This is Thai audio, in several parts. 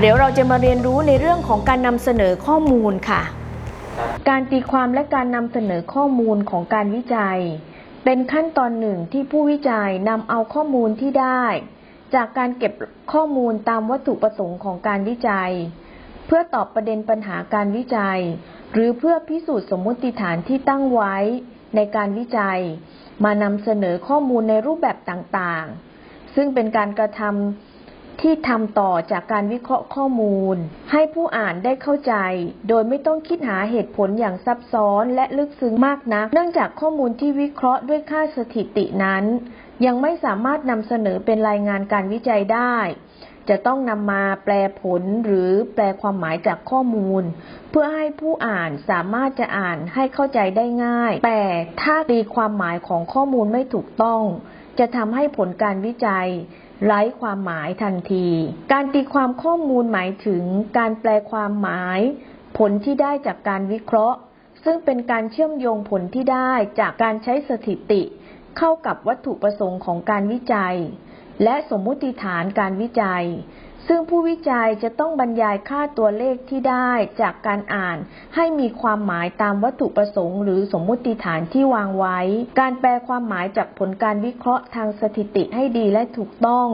เดี๋ยวเราจะมาเรียนรู้ในเรื่องของการนำเสนอข้อมูลค่ะ การตีความและการนำเสนอข้อมูลของการวิจัย เป็นขั้นตอนหนึ่งที่ผู้วิจัยนำเอาข้อมูลที่ได้ จากการเก็บข้อมูลตามวัตถุประสงค์ของการวิจัย เพื่อตอบประเด็นปัญหาการวิจัย หรือเพื่อพิสูจน์สมมติฐานที่ตั้งไว้ในการวิจัย มานำเสนอข้อมูลในรูปแบบต่างๆ ซึ่งเป็นการกระทำ ที่ทำต่อจากการวิเคราะห์ข้อมูล ให้ผู้อ่านได้เข้าใจ โดยไม่ต้องคิดหาเหตุผลอย่างซับซ้อนและลึกซึ้งมากนัก เนื่องจากข้อมูลที่วิเคราะห์ด้วยค่าสถิตินั้น ยังไม่สามารถนำเสนอเป็นรายงานการวิจัยได้ จะต้องนำมาแปลผลหรือแปลความหมายจากข้อมูล เพื่อให้ผู้อ่านสามารถจะอ่านให้เข้าใจได้ง่าย แต่ถ้าตีความหมายของข้อมูลไม่ถูกต้อง จะทำให้ผลการวิจัย ไร้ความหมายทันที การตีความข้อมูลหมายถึงการแปลความหมาย ผลที่ได้จากการวิเคราะห์ ซึ่งเป็นการเชื่อมโยงผลที่ได้จากการใช้สถิติ เข้ากับวัตถุประสงค์ของการวิจัย และสมมุติฐานการวิจัย ซึ่งผู้วิจัยจะต้องบรรยายค่าตัวเลขที่ได้จากการอ่าน ให้มีความหมายตามวัตถุประสงค์ หรือสมมุติฐานที่วางไว้ การแปลความหมายจากผลการวิเคราะห์ทางสถิติให้ดีและถูกต้อง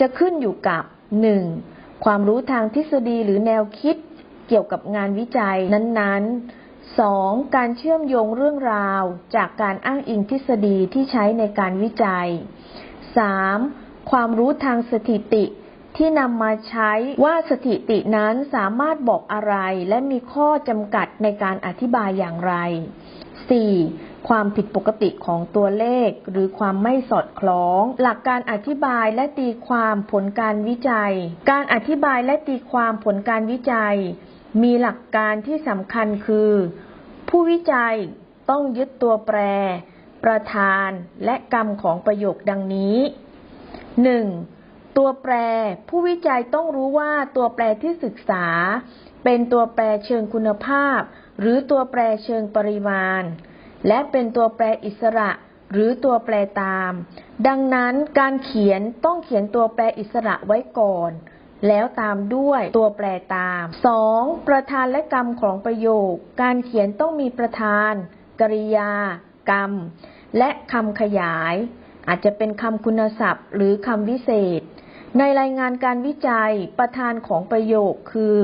จะขึ้นอยู่กับ 1. ความรู้ทางทฤษฎีหรือแนวคิดเกี่ยวกับงานวิจัยนั้นๆ 2. การเชื่อมโยงเรื่องราว จากการอ้างอิงทฤษฎีที่ใช้ในการวิจัย 3. ความรู้ทางสถิติ ที่นำมาใช้ว่าสถิตินั้นสามารถบอกอะไรและมีข้อจำกัดในการอธิบายอย่างไร 4. ความผิดปกติของตัวเลข หรือความไม่สอดคล้อง หลักการอธิบายและตีความผลการวิจัย การอธิบายและตีความผลการวิจัย มีหลักการที่สำคัญคือ ผู้วิจัยต้องยึดตัวแปร ประธาน และกรรมของประโยคดังนี้ 1. ตัวแปร ผู้วิจัยต้องรู้ว่าตัวแปรที่ศึกษา เป็นตัวแปรเชิงคุณภาพ หรือตัวแปรเชิงปริมาณ และเป็นตัวแปรอิสระ หรือตัวแปรตาม ดังนั้นการเขียนต้องเขียนตัวแปรอิสระไว้ก่อน แล้วตามด้วยตัวแปรตาม 2. ประธานและกรรมของประโยค การเขียนต้องมีประธาน กริยา กรรม และคำขยายอาจจะเป็นคำคุณศัพท์ หรือคำวิเศษ ในรายงานการวิจัยประธานของประโยคคือ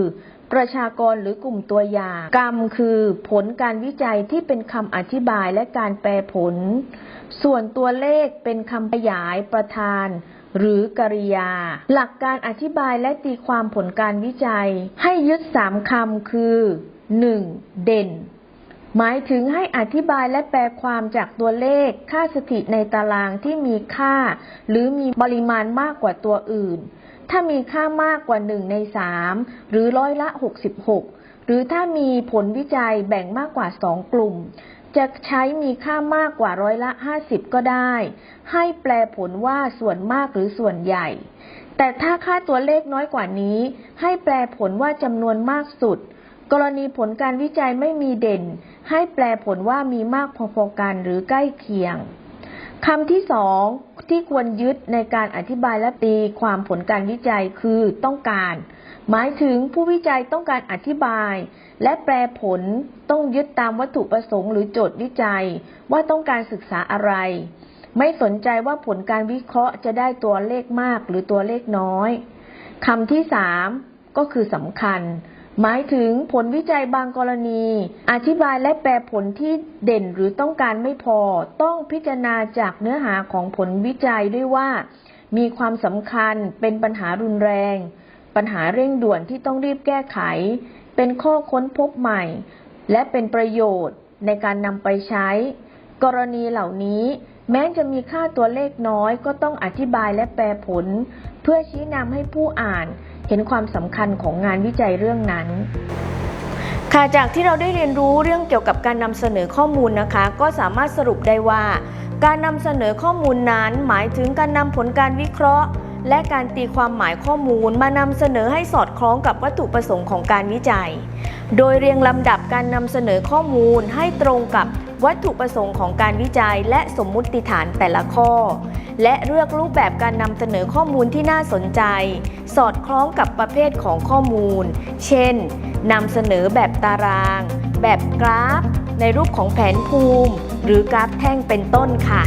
ประชากรหรือกลุ่มตัวอย่าง กรรมคือผลการวิจัยที่เป็นคำอธิบายและการแปลผล ส่วนตัวเลขเป็นคำขยายประธาน หรือกริยา หลักการอธิบายและตีความผลการวิจัย ให้ยึดสามคำคือ 1. เด่น หมายถึงให้อธิบายและแปลความจากตัวเลข ค่าสถิตในตารางที่มีค่า หรือมีปริมาณมากกว่าตัวอื่น ถ้ามีค่ามากกว่า1ใน3หรือร้อยละ 66 หรือถ้ามีผลวิจัยแบ่งมากกว่า 2 กลุ่ม จะใช้มีค่ามากกว่าร้อยละ 50 ก็ได้ ให้แปลผลว่าส่วนมากหรือส่วนใหญ่ แต่ถ้าค่าตัวเลขน้อยกว่านี้ ให้แปลผลว่าจำนวนมากสุด กรณีผลการวิจัยไม่มีเด่น ให้แปลผลว่ามีมากพอๆกันหรือใกล้เคียงคำที่สองที่ควรยึดในการอธิบายและตีความผลการวิจัยคือต้องการ หมายถึงผู้วิจัยต้องการอธิบาย และแปลผลต้องยึดตามวัตถุประสงค์หรือโจทย์วิจัย ว่าต้องการศึกษาอะไร ไม่สนใจว่าผลการวิเคราะห์จะได้ตัวเลขมากหรือตัวเลขน้อยคำที่สามก็คือสำคัญ หมายถึงผลวิจัยบางกรณี อธิบายและแปลผลที่เด่นหรือต้องการไม่พอ ต้องพิจารณาจากเนื้อหาของผลวิจัยด้วยว่า มีความสำคัญเป็นปัญหารุนแรง ปัญหาเร่งด่วนที่ต้องรีบแก้ไข เป็นข้อค้นพบใหม่ และเป็นประโยชน์ในการนำไปใช้ กรณีเหล่านี้ แม้จะมีค่าตัวเลขน้อยก็ต้องอธิบายและแปลผล เพื่อชี้นำให้ผู้อ่านเห็นความสำคัญของงานวิจัยเรื่องนั้นค่ะจากที่เราได้เรียนรู้เรื่องเกี่ยวกับการนำเสนอข้อมูลนะคะ ก็สามารถสรุปได้ว่า การนำเสนอข้อมูลนั้น หมายถึงการนำผลการวิเคราะห์ และการตีความหมายข้อมูลมานำเสนอให้สอดคล้องกับวัตถุประสงค์ของการวิจัย โดยเรียงลำดับการนำเสนอข้อมูลให้ตรงกับ วัตถุประสงค์ของการวิจัยและสมมุติฐานแต่ละข้อ และเลือกรูปแบบการนำเสนอข้อมูลที่น่าสนใจ สอดคล้องกับประเภทของข้อมูล เช่นนำเสนอแบบตาราง แบบกราฟ ในรูปของแผนภูมิ หรือกราฟแท่งเป็นต้นค่ะ